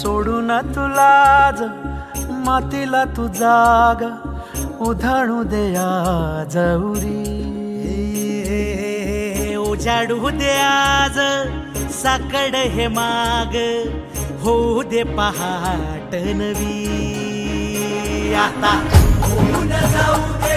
सोडू ना तुलाज मातीला तू जाग उधाणू देया जौरी उजाडू दे आज साकड हे माग होऊ दे पहाट नवी. आता होऊन जाऊ दे